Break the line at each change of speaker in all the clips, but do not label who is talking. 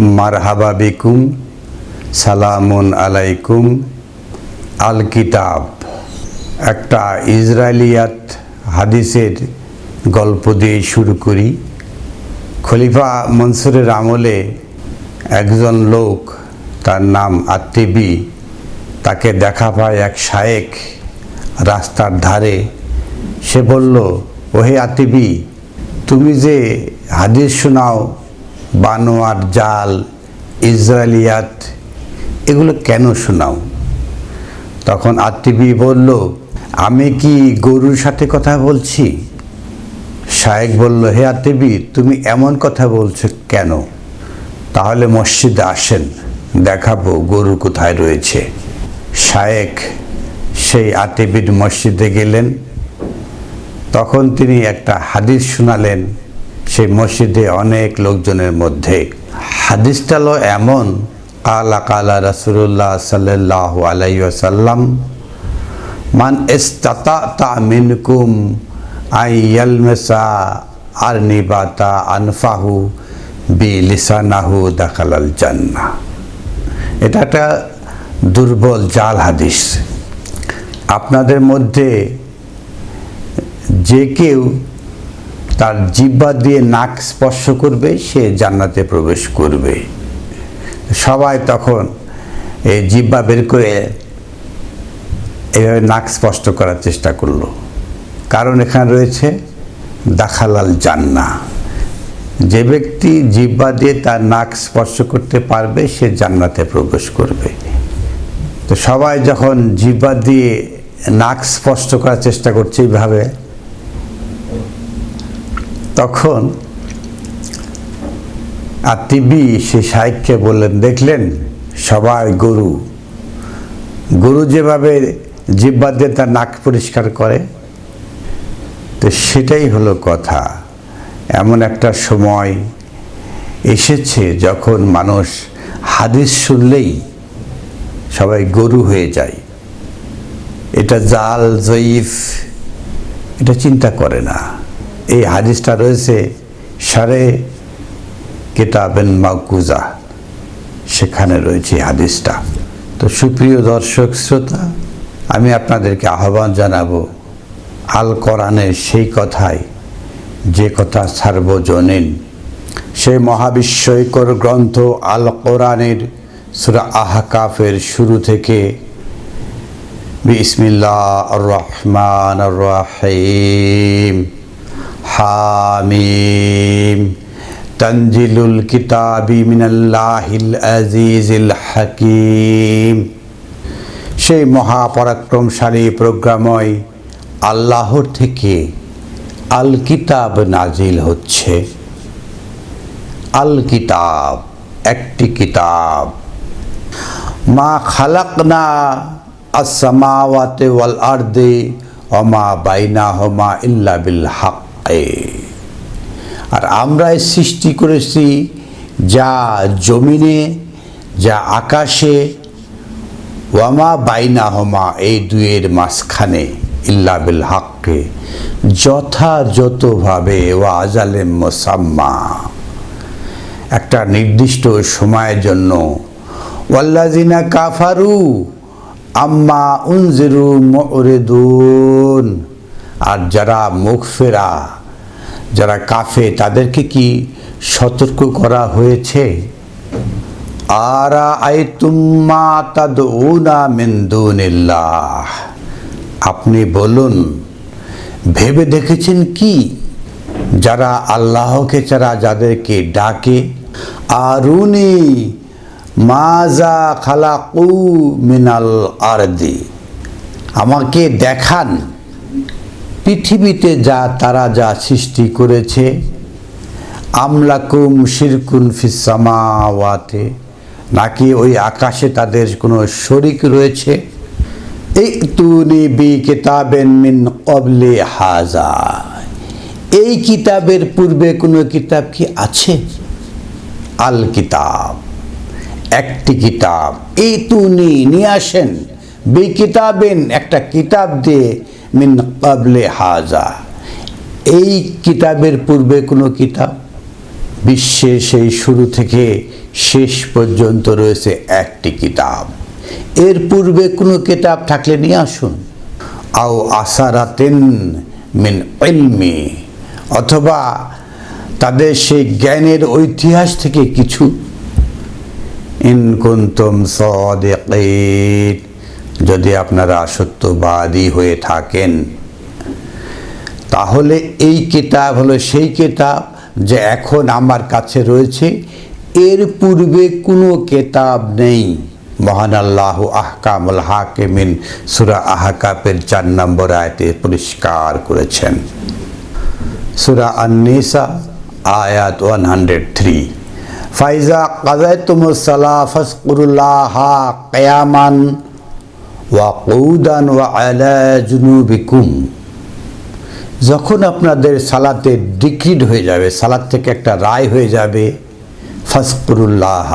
মারহাবা বিকুম, সালামুন আলাইকুম। আল কিতাব, একটা ইসরায়েলিয়াত হাদিসের গল্প দিয়ে শুরু করি। খলিফা মনসুরের আমলে একজন লোক, তার নাম আত্মিবি তাকে দেখা পায় এক শায়েক রাস্তার ধারে। সে বলল, ওহে আতিবি তুমি যে হাদিস শোনাও বানোয়ার জাল ইসরায়েলিয়াত এগুলো কেন শোনাও? তখন আত্মিবি বলল, আমি কি গরুর সাথে কথা বলছি? শায়েক বলল, হে আতিবি তুমি এমন কথা বলছো কেন? তাহলে মসজিদে আসেন, দেখাবো গরু কোথায় রয়েছে। শায়েক সেই আতিবির মসজিদে গেলেন। তখন তিনি একটা হাদিস শোনালেন। সেই মসজিদে অনেক লোকজনের মধ্যে। হাদিসটা হলো এমন, কালা কালা রাসুল্লাহ সাল্লাহ আলাইসাল্লাম মান ইস্তাতা মিনকুম আই ইয়ালমেসা আর নিবাতা আনফাহু বি লিসানাহু দাখালাল জান্না এটা একটা দুর্বল, জাল হাদিস। আপনাদের মধ্যে যে কেউ তার জিব্বা দিয়ে নাক স্পর্শ করবে, সে জান্নাতে প্রবেশ করবে। সবাই তখন এই জিব্বা বের করে এভাবে নাক স্পষ্ট করার চেষ্টা করল। কারণ এখানে রয়েছে দাখালাল জান্না। যে ব্যক্তি জিব্বা দিয়ে তার নাক স্পর্শ করতে পারবে, সে জান্নাতে প্রবেশ করবে। তো সবাই যখন জিব্বা দিয়ে নাক স্পষ্ট করার চেষ্টা করছে এইভাবে তখন আর তিবি সে সাহেবকে বললেন, দেখলেন সবাই গরু? গরু যেভাবে জিব্বা দিয়ে তার নাক পরিষ্কার করে, তো সেটাই হলো কথা। এমন একটা সময় এসেছে যখন মানুষ হাদিস শুনলেই সবাই গরু হয়ে যায়। এটা জাল, জয়ীফ, এটা চিন্তা করে না। এই হাদিসটা রয়েছে সারে কেতাবেন মাকুজা। সেখানে রয়েছে হাদিসটা। তো সুপ্রিয় দর্শক শ্রোতা, আমি আপনাদেরকে আহ্বান জানাব আল কোরআনের সেই কথাই যে কথা সার্বজনীন। সেই মহাবিশ্বকর গ্রন্থ আল কোরআনের সুরা আহকাফের শুরু থেকে বিসমিল্লাহ রহমান রহিম। হামিম। তঞ্জিলুল কিতাবি মিনাল্লাহিল আজিজিল হাকিম। সেই মহাপরাক্রমশালী প্রোগ্রাময় আল্লাহর থেকে আল কিতাব নাজিল হচ্ছে। আল কিতাব একটি কিতাব। মা খালাকনা আসমাওয়াতে ওয়াল আর্দে অমা বাইনা হমা ইল্লা বিল হাক। আর আমরা সৃষ্টি করেছি যা জমিনে, যা আকাশে, ওয়ামা বাইনা হমা এই দুয়ের মাঝখানে, ইল্লা বিল হাক্কে, যথাযথভাবে ওয়া আজালেম মোসাম্মা। একটা নির্দিষ্ট সময়ের জন্য ওয়াল্লাজিনা কাফারু, আম্মা উনজিরু মরেদুন। আর যারা মুখ ফেরা যারা কাফে তাদেরকে কি সতর্ক করা হয়েছে? আরা আই তুম্মা তাদউনা মিন দুনিল্লাহ। আপনি বলুন, ভেবে দেখেছেন কি? যারা আল্লাহকে ছাড়া যাদেরকে ডাকে, আরুনি মাজা খালাকু মিনাল আরদি। আমাকে দেখান। পৃথিবীতে যা তারা যা সৃষ্টি করেছে, আমলাকুম শিরকুন ফিসামাওয়াতে নাকি ওই আকাশে তাদের কোনো শরিক রয়েছে? এই তুনি বি কিতাবেন মিন কবলে হাজা এই কিতাবের পূর্বে কোনো কিতাব কি আছে? আল কিতাব, একটি কিতাব। এই তুনি নিয়ে আসেন। বি কিতাবেন, একটা কিতাব দিয়ে মিন কাবলে হাজা। এই কিতাবের পূর্বে কোনো কিতাব? বিশ্বের সেই শুরু থেকে শেষ পর্যন্ত রয়েছে একটি কিতাব। এর পূর্বে কোনো কিতাব থাকলে নিয়ে আসুন। আও আসারাতেন মিন ইলমি, অথবা তাদের সেই জ্ঞানের ঐতিহাস থেকে কিছু। ইন কুন্তুম সদিকিন, যদি আপনারা সত্যবাদী হয়ে থাকেন। তাহলে এই কিতাব হলো সেই কিতাব যে এখন আমার কাছে রয়েছে। এর পূর্বে কোনো কেতাব নেই। মহান আল্লাহ আহকামুল হাকিমিন সুরা আহকাপের চার নম্বর আয়তে পরিষ্কার করেছেন। সুরা আন্নিসা আয়াত ওয়ান হান্ড্রেড থ্রি ফাইজা কাজায়তুমুসালা ফসকুরুল্লাহ কেয়ামান ওয়া কৌদান ওয়া আলা জুনুবিকুম। যখন আপনাদের সালাতে ডিক্রিড হয়ে যাবে সালাদ থেকে একটা রায় হয়ে যাবে ফসকুরুল্লাহ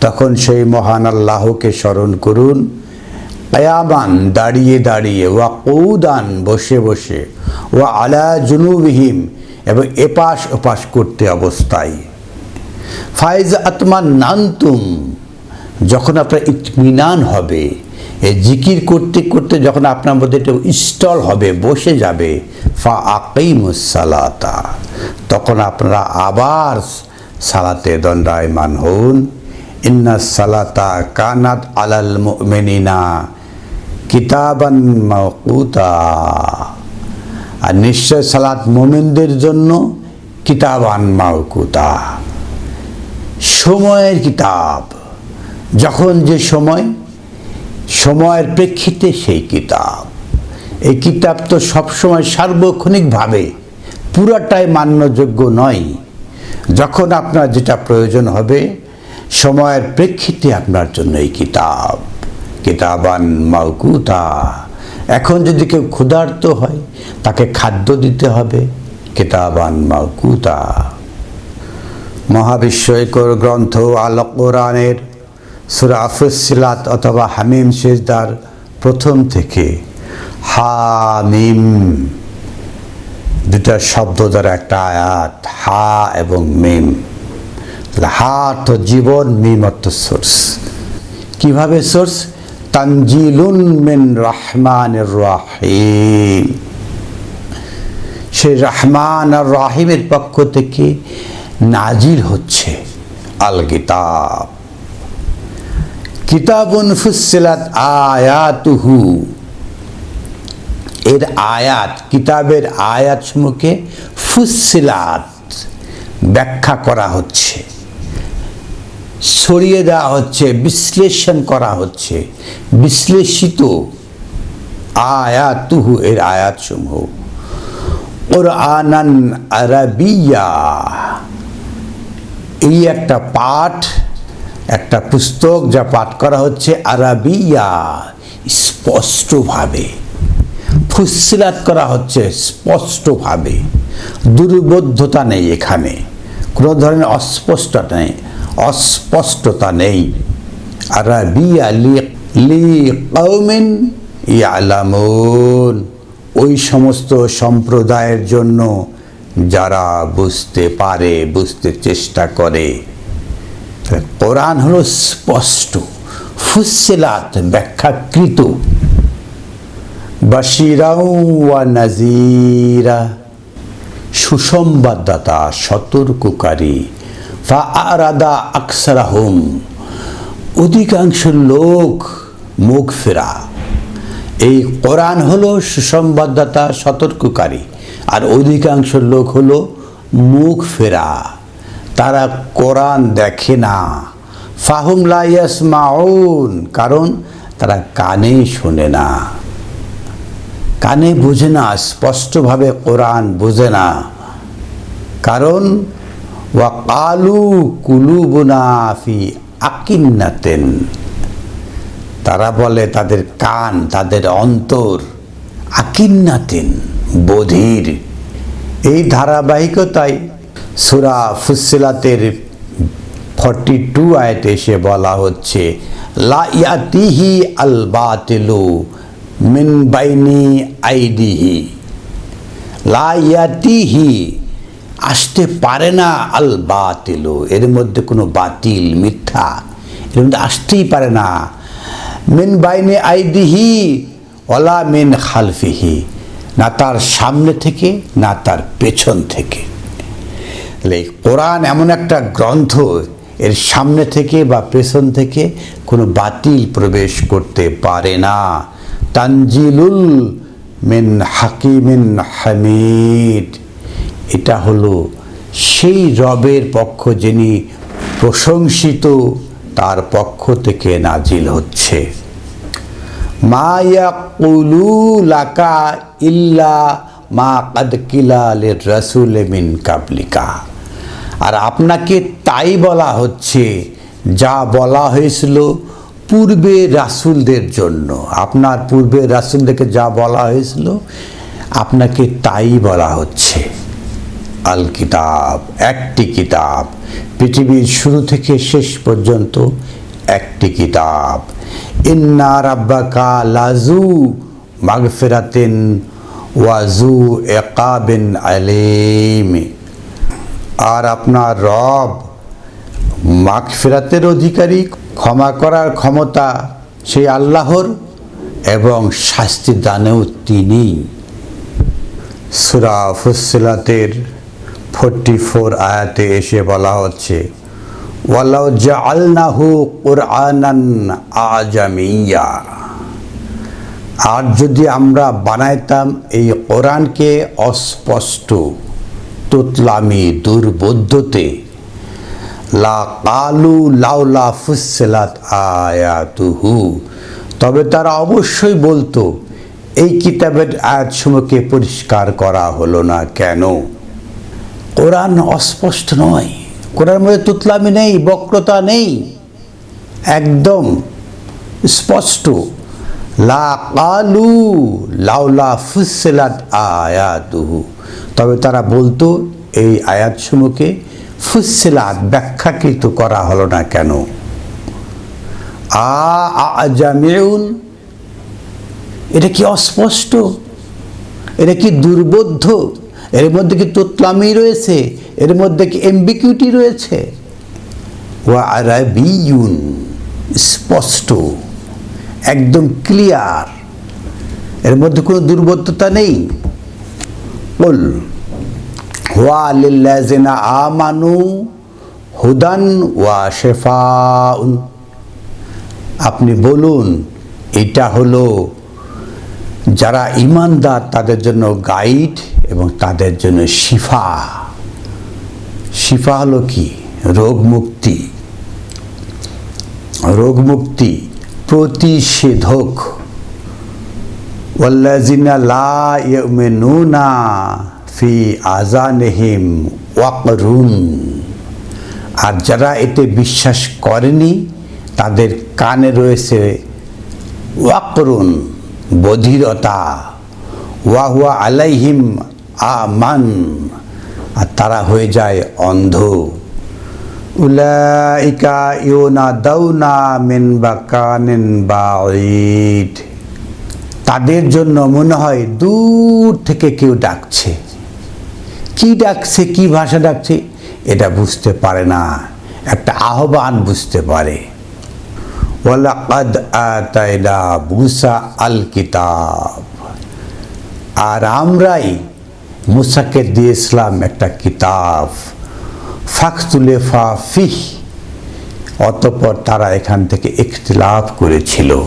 তখন সেই মহান আল্লাহকে স্মরণ করুন। আয়াবান দাঁড়িয়ে দাঁড়িয়ে, ওয়া কৌদান, বসে বসে, ওয়া আলা জুনুবিহীম, এবং এপাশ ওপাশ করতে অবস্থায়। ফাইজ আত্মান নান্তুম, যখন আপনার ইতমিনান হবে এই জিকির করতে করতে যখন আপনার মধ্যে একটা ইনস্টল হবে, বসে যাবে, ফা আকিমুসালাতা তখন আপনারা আবার সালাতে দণ্ডায়মান হন। ইন্না সালাতা কানাত আলাল মেনিনা কিতাবান মাকুতা আর নিশ্চয় সালাত মোমেনদের জন্য কিতাবান মাকুতা সময়ের কিতাব। যখন যে সময় সময়ের প্রেক্ষিতে সেই কিতাব। এই কিতাব তো সবসময় সার্বক্ষণিকভাবে পুরাটাই মান্যযোগ্য নয়। যখন আপনার যেটা প্রয়োজন হবে, সময়ের প্রেক্ষিতে আপনার জন্য এই কিতাব। কিতাবান মাউকুতা এখন যদি কেউ ক্ষুধার্ত হয়, তাকে খাদ্য দিতে হবে। কিতাবান মাউকুতা মহাবিশ্বকর গ্রন্থ আল কোরআনের সুরা অথবা হামিম শেজদার প্রথম থেকে হামিম দুটা শব্দ দ্বারা একটা আয়াত, হা এবং মিম। হা তো জীবন, মিম অর্থ সোর্স। কীভাবে সোর্স? তানজিলুন মিন রহমানের রাহিম। সে রহমান আর রাহিমের পক্ষ থেকে নাজিল হচ্ছে আল কিতাব কিতাবুন ফুসিলাত আয়াতুহু। এর আয়াত, কিতাবের আয়াত সমূহকে ফুসিলাত ব্যাখ্যা করা হচ্ছে। ছড়িয়ে দেওয়া হচ্ছে, বিশ্লেষণ করা হচ্ছে। বিশ্লেষিত আয়াতুহু এর আয়াত সমূহ আনান আরবিয়া। এই একটা পাঠ একটা পুস্তক যা পাঠ করা হচ্ছে আরবিয়া, স্পষ্টভাবে। ফুসিলাত করা হচ্ছে স্পষ্টভাবে। দুর্বোধ্যতা নেই এখানে। কোনো ধরনের অস্পষ্টতা নেই। অস্পষ্টতা নেই। আরবিয়া লি কৌমিন ইয়ালামুন। ওই সমস্ত সম্প্রদায়ের জন্য যারা বুঝতে পারে, বুঝতে চেষ্টা করে কোরআন হলো স্পষ্ট ফুসিলাত ব্যাখ্যাকৃত। নাজিরা সুসংবাদদাতা, সতর্ককারী। ফা আরাদা আকসারাহুম, অধিকাংশ লোক মুখ ফেরা এই কোরআন হলো সুসংবাদদাতা, সতর্ককারী, আর অধিকাংশ লোক হলো মুখ ফেরা তারা কোরআন দেখে না। ফাহুম লাইয়াস মাউন কারণ তারা কানে শোনে না। কানে বোঝে না, স্পষ্টভাবে কোরআন বোঝে না। কারণ, ওয়া কালু কুলুবুনা ফি আকিন্নাতেন। তারা বলে তাদের কান, তাদের অন্তর আকিন্নাতেন, বধির। এই ধারাবাহিকতায় সুরা ফুসিলাতের ফর্টি টু আয়তে এসে বলা হচ্ছে, লা ইয়াতিহি আল বাতিলু মিন বাইনি আইডিহি লা ইয়াতিহি, আসতে পারে না আল বাতিল, এর মধ্যে কোনো বাতিল, মিথ্যা, এর মধ্যে আসতেই পারে না। মিন বাইনে আইদিহি, ওলা মিন খালফিহি, না তার সামনে থেকে, না তার পেছন থেকে। তাহলে কোরআন এমন একটা গ্রন্থ, এর সামনে থেকে বা পেছন থেকে কোনো বাতিল প্রবেশ করতে পারে না। তানজিলুল মিন হাকিমিন হামিদ। এটা হলো সেই রবের পক্ষ যিনি প্রশংসিত, তার পক্ষ থেকে নাজিল হচ্ছে। মা ইয়াকুলু লাকা ইল্লা মা কাদ কিলা রসুল মিন কাবলিকা। আর আপনাকে তাই বলা হচ্ছে, যা বলা হয়েছিল পূর্বে রাসুলদের জন্য। আপনার পূর্বে রাসুলদেরকে যা বলা হয়েছিল, আপনাকে তাই বলা হচ্ছে। আল কিতাব, একটি কিতাব। পৃথিবীর শুরু থেকে শেষ পর্যন্ত একটি কিতাব। ইন্না রাব্বাকা লাজু মাগফিরাতিন ওয়াজু একাবিন আলিম। আর আপনার রব মাগফিরাতের অধিকারী, ক্ষমা করার ক্ষমতা সেই আল্লাহর এবং শাস্তি দানেও তিনি। সুরা ফুসিলাতের ফোরটি ফোর আয়াতে এসে বলা হচ্ছে আর যদি আমরা বানাইতাম এই কোরআনকে অস্পষ্ট তুতলামি দুর্বোধ্যতে, লা কালু লাউলা ফুসিলাত আয়াতুহু। তবে তারা অবশ্যই বলতো, এই কিতাবের আয়াতসমূহকে পরিষ্কার করা হলো না কেন? কোরআন অস্পষ্ট নয়। কোরআন মধ্যে তুতলামি নেই, বক্রতা নেই। একদম স্পষ্ট। লা কালু লাউলা ফুসিলাত আয়াতুহু। তবে তারা বলতো, এই আয়াতসমূহকে ফুসিলাত ব্যাখ্যাকৃত করা হলো না কেন? আজামিউন এটা কি অস্পষ্ট? এটা কি দুর্বোধ্য? এর মধ্যে কি তোতলামি রয়েছে? এর মধ্যে কি এমবিকিউটি রয়েছে? আরাবিউন স্পষ্ট, একদম ক্লিয়ার এর মধ্যে কোনো দুর্বোধ্যতা নেই? ওয়া লিল্লাযিনা আমানু হুদান ওয়া শেফাউন। আপনি বলুন, এটা হলো যারা ইমানদার, তাদের জন্য গাইড এবং তাদের জন্য শিফা। শিফা হলো কি? রোগ মুক্তি। রোগ মুক্তি প্রতিষেধক। ওয়াল্লাজিনা লা ইউমিনুনা ফি আজানহিম ওয়াকরুন। আর যারা এতে বিশ্বাস করেনি, তাদের কানে রয়েছে ওয়াকরুন, বধিরতা। ওয়াহুয়া আলাইহিম আমান, আর তারা হয়ে যায় অন্ধ। উলাইকা ইউনা দাউনা মিন বাকানিন বাঈদ। তাদের জন্য মনে হয় দূর থেকে কেউ ডাকছে। কি ডাকছে, কি ভাষা ডাকছে, এটা বুঝতে পারে না। একটা আহ্বান বুঝতে পারে। আল কিতাব আর আমরাই মুসাকে দিয়েছিলাম একটা কিতাব। ফাকতুলে ফা ফিহ। অতপর তারা এখান থেকে ইখতিলাফ করেছিল।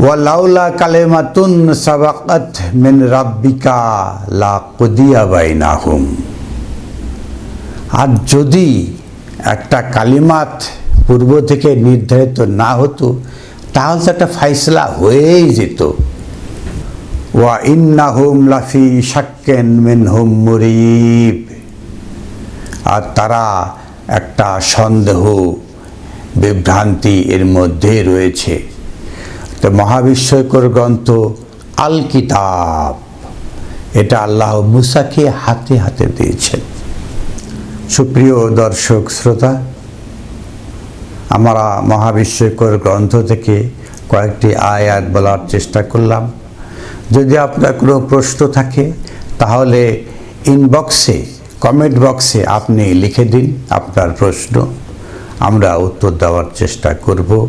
ওয়ালাউলা কালেমাতুন সাবাকাত মিন রাব্বিকা লা কুদিয়া বাইনাহুম। আর যদি একটা কালিমাত পূর্ব থেকে নির্ধারিত না হতো, তাহলে একটা ফাইসলা হয়েই যেত। ওয়া ইন্নাহুম লাফি শাক্কেন মিনহুম মুরিব। আর তারা একটা সন্দেহ, বিভ্রান্তি এর মধ্যে রয়েছে। তো মহাবিস্ময়কর গ্রন্থ আল কিতাব। এটা আল্লাহ মুসাকে হাতে হাতে দিয়েছেন। সুপ্রিয় দর্শক, শ্রোতা, আমরা মহাবিস্ময়কর গ্রন্থ থেকে কয়েকটি আয়াত বলার চেষ্টা করলাম। যদি আপনার কোনো প্রশ্ন থাকে, তাহলে ইনবক্সে কমেন্ট বক্সে আপনি লিখে দিন আপনার প্রশ্ন। আমরা উত্তর দেওয়ার চেষ্টা করব।